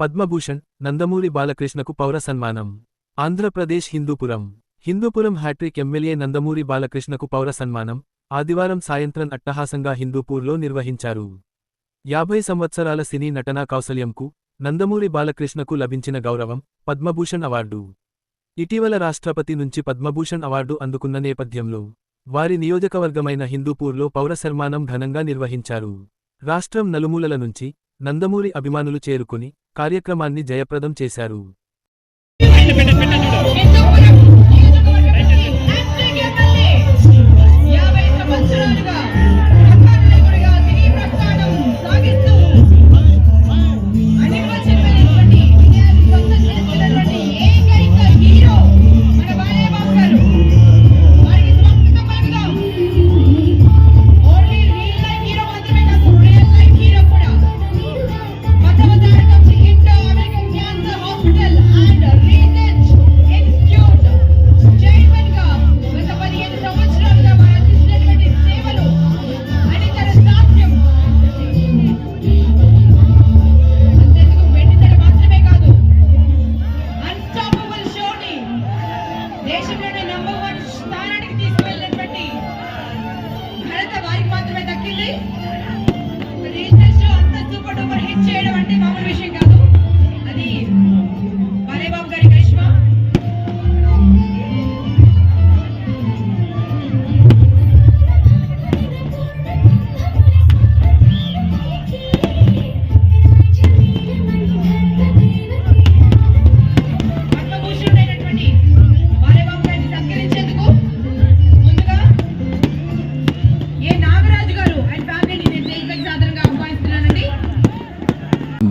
పద్మభూషణ్ నందమూరి బాలకృష్ణకు పౌర సన్మానం. Andhra Pradesh Hindupur. Hindupur hat trick MLA Nandamuri బాలకృష్ణకు పౌర సన్మానం. ఆదివారం సాయంత్రం అట్టహాసంగా హిందూపూర్లో నిర్వహించారు. యాభై సంవత్సరాల సినీ నటనా కౌశల్యంకు నందమూరి బాలకృష్ణకు లభించిన గౌరవం పద్మభూషణ్ అవార్డు. ఇటీవల రాష్ట్రపతి నుంచి పద్మభూషణ్ అవార్డు అందుకున్న నేపథ్యంలో వారి నియోజకవర్గమైన హిందూపూర్లో పౌర సన్మానం ఘనంగా నిర్వహించారు. రాష్ట్రం నలుమూలల నుంచి నందమూరి అభిమానులు చేరుకుని కార్యక్రమాన్ని జయప్రదం చేశారు. దేశంలోనే నెంబర్ వన్ స్థానానికి తీసుకువెళ్ళినటువంటి ఘనత వారికి మాత్రమే దక్కింది. రీసెర్చ్ అంత super duper hit